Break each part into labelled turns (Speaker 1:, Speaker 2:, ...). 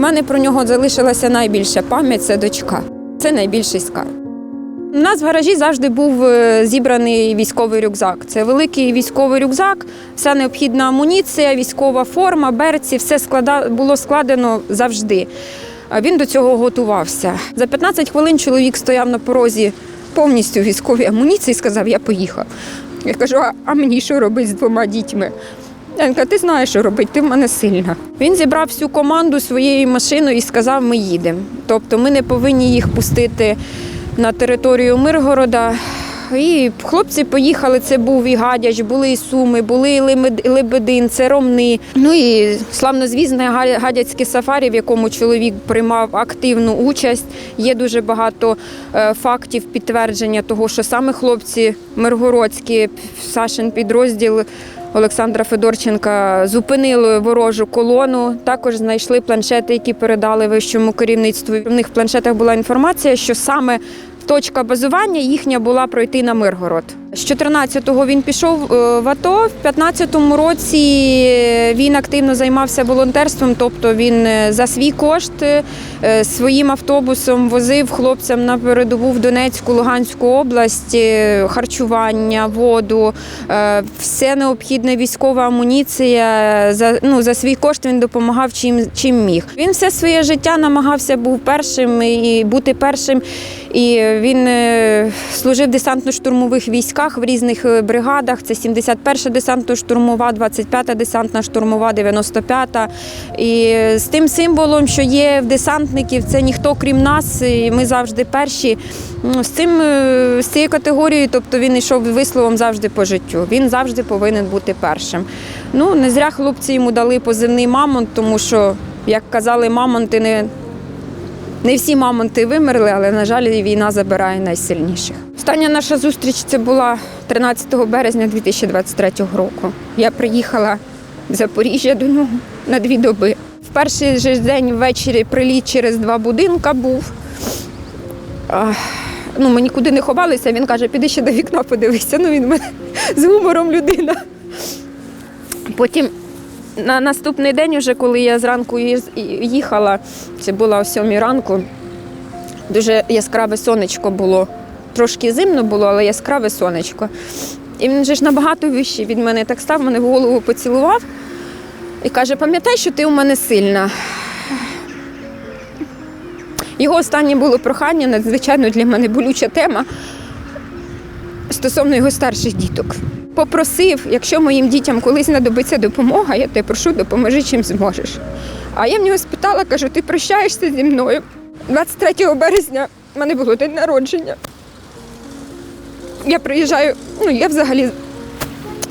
Speaker 1: мене про нього залишилася найбільша пам'ять це дочка. Це найбільший скарб. У нас в гаражі завжди був е, зібраний військовий рюкзак. Це великий військовий рюкзак, вся необхідна амуніція, військова форма, берці, все склада... було складено завжди. Він до цього готувався. За 15 хвилин чоловік стояв на порозі повністю військовій амуніції і сказав: Я поїхав. Я кажу, а мені що робити з двома дітьми? Каже, ти знаєш, що робити, ти в мене сильна. Він зібрав всю команду своєю машиною і сказав, ми їдемо. Тобто ми не повинні їх пустити на територію Миргорода. І хлопці поїхали, це був і Гадяч, були і Суми, були і Лебедин, це Ромни. Ну і славнозвісне гадяцьке сафарі, в якому чоловік приймав активну участь. Є дуже багато е, фактів підтвердження того, що саме хлопці миргородські, Сашин підрозділ Олександра Федорченка зупинили ворожу колону. Також знайшли планшети, які передали вищому керівництву. В них в планшетах була інформація, що саме точка базування їхня була пройти на Миргород. З 14-го він пішов е, в АТО. В 15-му році він активно займався волонтерством, тобто він е, за свій кошт е, своїм автобусом возив хлопцям на передову в Донецьку, Луганську область е, харчування, воду, е, все необхідне військова амуніція. За ну за свій кошт він допомагав чим, чим міг. Він все своє життя намагався був першим і бути першим. І він е, служив десантно-штурмових військах в різних е, бригадах. Це 71-та десантно-штурмова, 25-та десантна штурмова, 95-та. І з тим символом, що є в десантників, це ніхто крім нас. І ми завжди перші. Ну, З цим е, з цією категорією, тобто він йшов висловом завжди по життю. Він завжди повинен бути першим. Ну не зря хлопці йому дали позивний мамонт, тому що, як казали, мамонти не не всі мамонти вимерли, але, на жаль, війна забирає найсильніших. Остання наша зустріч це була 13 березня 2023 року. Я приїхала в Запоріжжя до нього на дві доби. В перший же день ввечері приліт через два будинка був. Ну, ми нікуди не ховалися. Він каже, піди ще до вікна, подивися. Ну, він мене з гумором людина. Потім на наступний день, уже коли я зранку їхала, це було о сьомій ранку, дуже яскраве сонечко було. Трошки зимно було, але яскраве сонечко. І він же ж набагато вищий від мене так став, мене в голову поцілував і каже: пам'ятай, що ти у мене сильна. Його останнє було прохання, надзвичайно для мене болюча тема стосовно його старших діток. Попросив, якщо моїм дітям колись знадобиться допомога, я тебе прошу, допоможи чим зможеш. А я в нього спитала, кажу, ти прощаєшся зі мною. 23 березня в мене було день народження. Я приїжджаю, ну я взагалі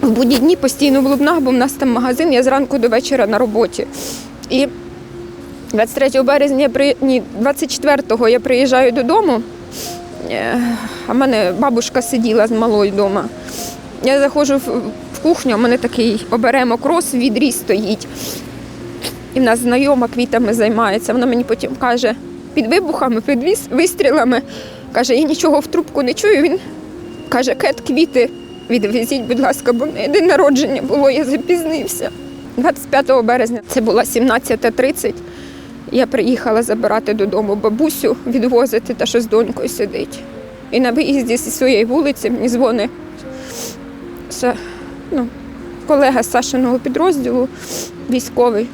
Speaker 1: в будні дні постійно в Лубнах, бо в нас там магазин, я зранку до вечора на роботі. І 23 березня, ні, 24-го я приїжджаю додому, а в мене бабушка сиділа з малою вдома. Я заходжу в, кухню, у мене такий оберемок роз, відріз стоїть. І в нас знайома квітами займається. Вона мені потім каже, під вибухами, під вистрілами, каже, я нічого в трубку не чую. Він каже, кет, квіти відвезіть, будь ласка, бо в неї день народження було, я запізнився. 25 березня це була 17.30. Я приїхала забирати додому бабусю, відвозити та що з донькою сидить. І на виїзді зі своєї вулиці мені дзвонить ну, колега з Сашиного підрозділу, військовий.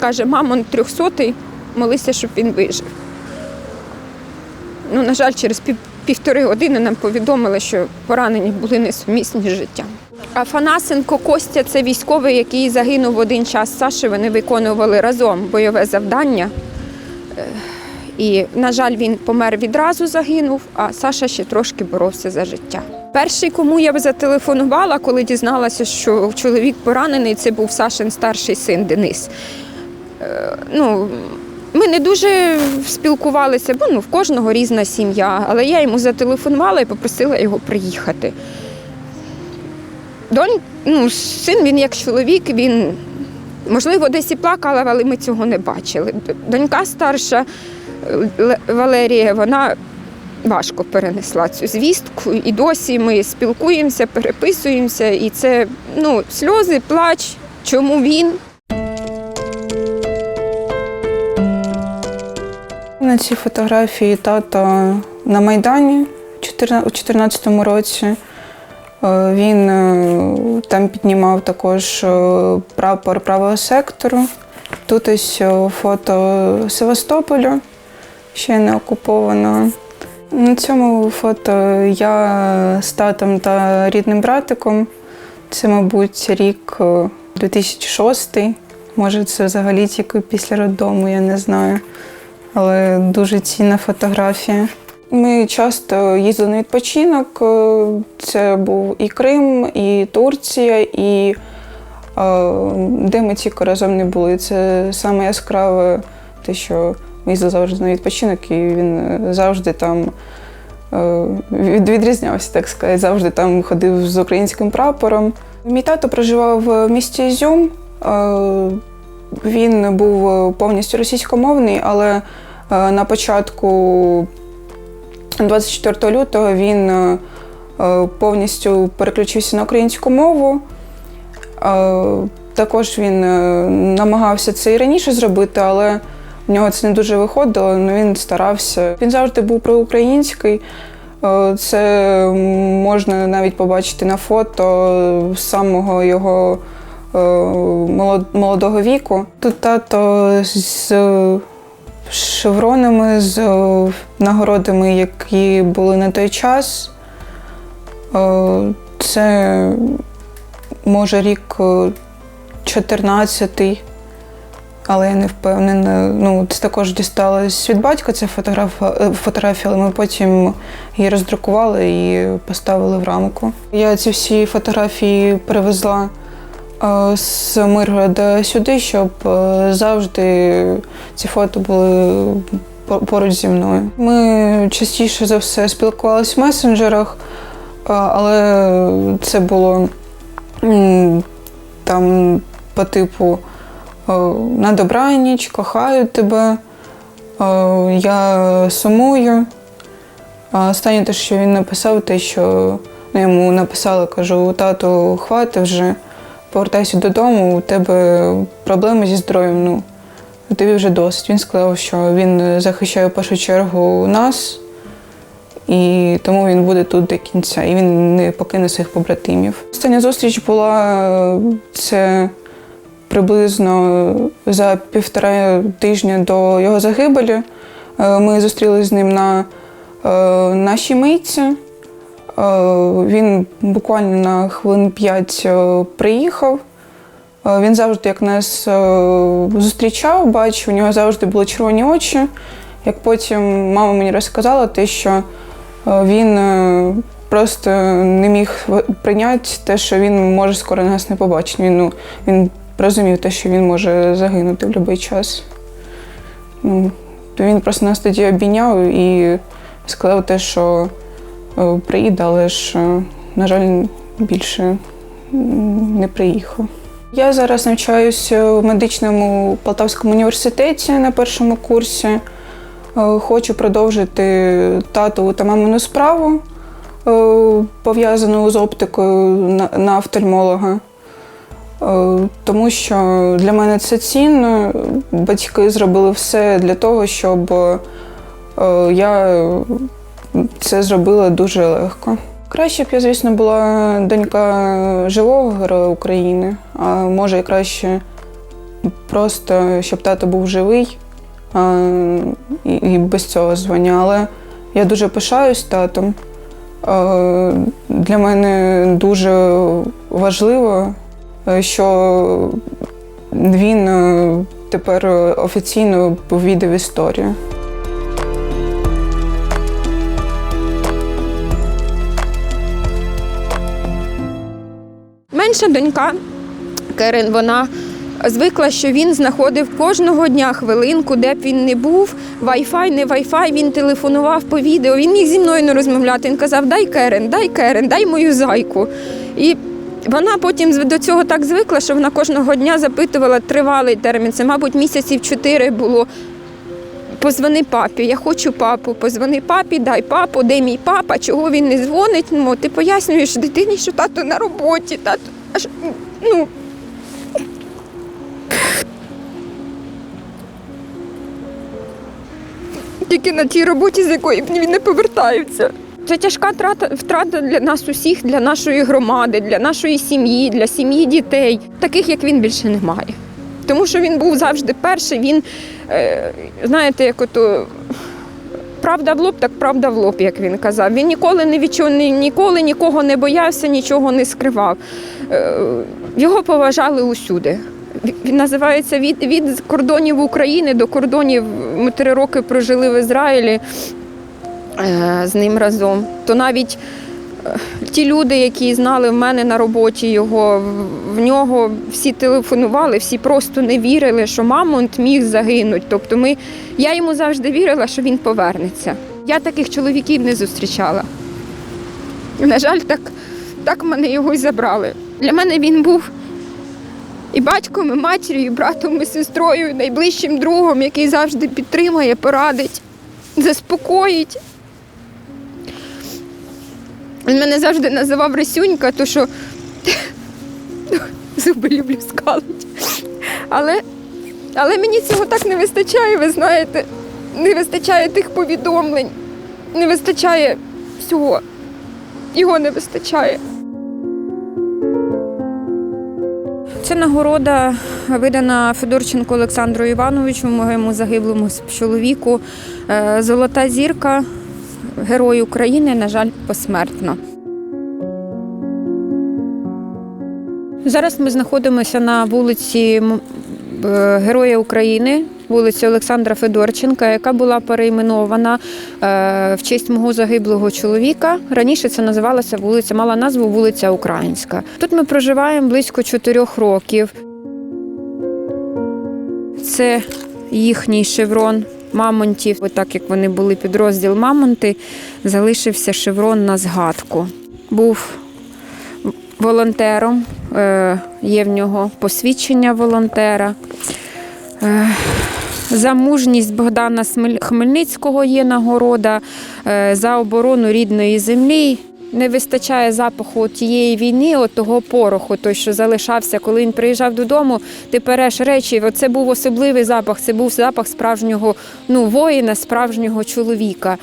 Speaker 1: Каже, мамон трьохсотий, молися, щоб він вижив. Ну, на жаль, через пів, півтори години нам повідомили, що поранені були несумісні з життям. Афанасенко Костя це військовий, який загинув в один час Саші. Вони виконували разом бойове завдання. Е, І, на жаль, він помер відразу, загинув, а Саша ще трошки боровся за життя. Перший, кому я зателефонувала, коли дізналася, що чоловік поранений, це був Сашин старший син Денис. Е, Ну, ми не дуже спілкувалися, бо ну, в кожного різна сім'я, але я йому зателефонувала і попросила його приїхати. Донь, ну, син він як чоловік, він, можливо, десь і плакала, але ми цього не бачили. Донька старша Валерія, вона важко перенесла цю звістку. І досі ми спілкуємося, переписуємося, і це ну, сльози, плач. Чому він?
Speaker 2: На цій фотографії тато на Майдані у 2014 році. Е, Він е, там піднімав також е, прапор правого сектору. Тут ось фото Севастополю, ще не окупованого. На цьому фото я з татом та рідним братиком. Це, мабуть, рік е, 2006. Може, це взагалі тільки після роддому, я не знаю. Але дуже цінна фотографія. Ми часто їздили на відпочинок. е, Це був і Крим, і Турція, і е, де ми тільки разом не були. Це саме яскраве, те, що ми їздили завжди на відпочинок, і він завжди там е, від- відрізнявся, так сказати, завжди там ходив з українським прапором. Мій тато проживав в місті Ізюм. Він був повністю російськомовний, але на початку 24 лютого він е, е, повністю переключився на українську мову. Е, Також він намагався це і раніше зробити, але в нього це не дуже виходило, але він старався. Він завжди був проукраїнський. Це можна навіть побачити на фото з самого його молодого віку. Тут тато з шевронами, з е, нагородами, які були на той час. Е, Це може рік 14-й, але я не впевнена. Ну, це також дісталось від батька, ця фотограф- е, фотографія, але ми потім її роздрукували і поставили в рамку. Я ці всі фотографії привезла е, з Миргорода сюди, щоб е, завжди ці фото були поруч зі мною. Ми частіше за все спілкувалися в месенджерах, е, але це було там по типу е, на добраніч, кохаю тебе, е, я сумую. А останнє те, що він написав, те, що ну, йому написала, кажу, тату, хвати вже, повертайся додому, у тебе проблеми зі здоров'ям. Ну, тобі вже досить. Він сказав, що він захищає в першу чергу нас, і тому він буде тут до кінця, і він не покине своїх побратимів. Остання зустріч була е, це приблизно за півтора тижня до його загибелі. Е, Ми зустрілися з ним на е, нашій митці. Е, Він буквально на хвилин п'ять е, приїхав. Е, Він завжди як нас зустрічав, бачив, у нього завжди були червоні очі. Як потім мама мені розказала, те, що він просто не міг прийняти те, що він може скоро нас не побачити. Він, ну, він розумів те, що він може загинути в будь-який час. Ну, то він просто нас тоді обійняв і сказав те, що приїде, але ж, е, на жаль, більше не приїхав. Я зараз навчаюся в медичному Полтавському університеті на першому курсі. Е, Хочу продовжити татову та мамину справу, е, пов'язану з оптикою на, офтальмолога. Е, Тому що для мене це цінно. Батьки зробили все для того, щоб е, я це зробила дуже легко. Краще б я, звісно, була донька живого героя України, а може і краще просто, щоб тато був живий а, і, і без цього звання. Але я дуже пишаюсь татом. Е, Для мене дуже важливо, е, що він е, тепер офіційно увійде в історію.
Speaker 1: Менша донька Керен, вона звикла, що він знаходив кожного дня хвилинку, де б він не був. Вайфай, не вайфай, він телефонував по відео. Він міг зі мною не розмовляти. Він казав: Дай Керен, дай Керен, дай мою зайку. І вона потім до цього так звикла, що вона кожного дня запитувала тривалий термін. Це, мабуть, місяців чотири було. Позвони папі, я хочу папу, позвони папі, дай папу, де мій папа, чого він не дзвонить. Ну, ти пояснюєш дитині, що тато на роботі, тато. Аж, ну. Тільки на тій роботі, з якої він не повертається. Це тяжка втрата, втрата для нас усіх, для нашої громади, для нашої сім'ї, для сім'ї дітей. Таких як він більше немає. Тому що він був завжди перший. Він, е, знаєте, як ото правда в лоб, так правда в лоб, як він казав. Він ніколи не відчув, ні- ніколи нікого не боявся, нічого не скривав. Е, Його поважали усюди. Він- називається від, від кордонів України до кордонів. Ми три роки прожили в Ізраїлі е, з ним разом. То навіть е, ті люди, які знали в мене на роботі його, в нього всі телефонували, всі просто не вірили, що мамонт міг загинути. Тобто ми, я йому завжди вірила, що він повернеться. Я таких чоловіків не зустрічала. На жаль, так, так мене його й забрали. Для мене він був і батьком, і матір'ю, і братом, і сестрою, і найближчим другом, який завжди підтримує, порадить, заспокоїть. Він мене завжди називав Рисюнька, то що зуби люблю скалить. Але, але мені цього так не вистачає, ви знаєте. Не вистачає тих повідомлень, не вистачає всього. Його не вистачає. Це нагорода видана Федорченку Олександру Івановичу, моєму загиблому чоловіку. Е, Золота зірка, герой України, на жаль, посмертно. Зараз ми знаходимося на вулиці е, Героя України, вулиці Олександра Федорченка, яка була перейменована е, в честь мого загиблого чоловіка. Раніше це називалася вулиця, мала назву вулиця Українська. Тут ми проживаємо близько чотирьох років. Це їхній шеврон мамонтів. Отак як вони були підрозділ Мамонти, залишився шеврон на згадку. Був волонтером, е, є в нього посвідчення волонтера. За мужність Богдана Хмельницького є нагорода, е, за оборону рідної землі. Не вистачає запаху тієї війни, от того пороху, той, що залишався, коли він приїжджав додому, ти переш речі. Оце був особливий запах, це був запах справжнього ну, воїна, справжнього чоловіка.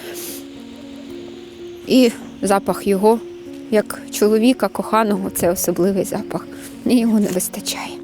Speaker 1: І запах його, як чоловіка, коханого, це особливий запах. Мені його не вистачає.